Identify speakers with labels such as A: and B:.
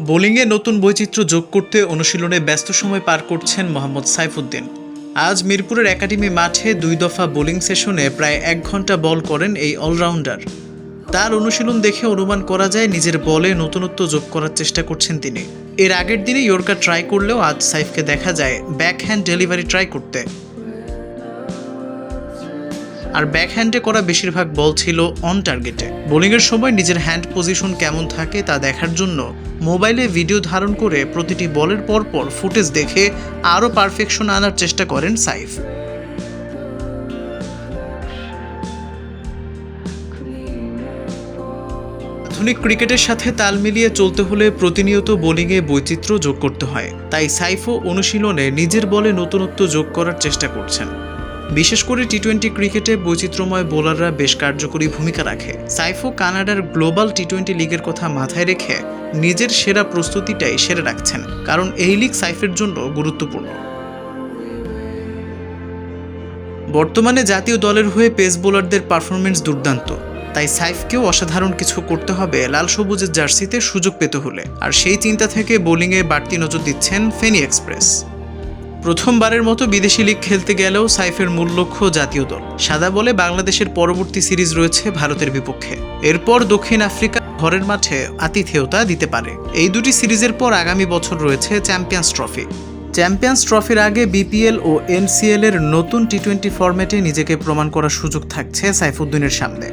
A: বোলিংয়ে নতুন বৈচিত্র্য যোগ করতে অনুশীলনে ব্যস্ত সময় পার করছেন মোহাম্মদ সাইফুদ্দিন। আজ মিরপুরের একাডেমি মাঠে দুই দফা বোলিং সেশনে প্রায় এক ঘণ্টা বল করেন এই অলরাউন্ডার। তার অনুশীলন দেখে অনুমান করা যায় নিজের বলে নতুনত্ব যোগ করার চেষ্টা করছেন তিনি। এর আগের দিনে ইয়র্কার ট্রাই করলেও আজ সাইফকে দেখা যায় ব্যাক হ্যান্ড ডেলিভারি ট্রাই করতে। আর ব্যাক হ্যান্ডে করা বেশিরভাগ বল ছিল অন টার্গেটে বোলিংয়ের সময় নিজের হ্যান্ড পজিশন কেমন থাকে তা দেখার জন্য মোবাইলে ভিডিও ধারণ করে প্রতিটি বলের পরপর ফুটেজ দেখে আরও পারফেকশন আনার চেষ্টা করেন সাইফ। আধুনিক ক্রিকেটের সাথে তাল মিলিয়ে চলতে হলে প্রতিনিয়ত বোলিংয়ে বৈচিত্র্য যোগ করতে হয়। তাই সাইফও অনুশীলনে নিজের বলে নতুনত্ব যোগ করার চেষ্টা করছেন। বিশেষ করে টি টোয়েন্টি ক্রিকেটে বৈচিত্র্যময় বোলাররা বেশ কার্যকরী ভূমিকা রাখে। সাইফো কানাডার গ্লোবাল টি টোয়েন্টি লিগের কথা মাথায় রেখে নিজের সেরা প্রস্তুতিটাই সেরে রাখছেন, কারণ এই লিগ সাইফের জন্য গুরুত্বপূর্ণ। বর্তমানে জাতীয় দলের হয়ে পেস বোলারদের পারফরমেন্স দুর্দান্ত, তাই সাইফকেও অসাধারণ কিছু করতে হবে লাল সবুজের জার্সিতে সুযোগ পেতে হলে। আর সেই চিন্তা থেকে বোলিংয়ে বাড়তি নজর দিচ্ছেন ফেনি এক্সপ্রেস। প্রথমবারের মতো বিদেশি লিগ খেলতে গেলেও সাইফের মূল লক্ষ্য জাতীয় দল। সাদা বলে বাংলাদেশের পরবর্তী সিরিজ রয়েছে ভারতের বিপক্ষে। এরপর দক্ষিণ আফ্রিকা ঘরের মাঠে আতিথেয়তা দিতে পারে। এই দুটি সিরিজের পর আগামী বছর রয়েছে চ্যাম্পিয়ন্স ট্রফি। চ্যাম্পিয়ন্স ট্রফির আগে বিপিএল ও এনসিএল এর নতুন টি টোয়েন্টি ফরম্যাটে নিজেকে প্রমাণ করার সুযোগ থাকছে সাইফুদ্দিনের সামনে।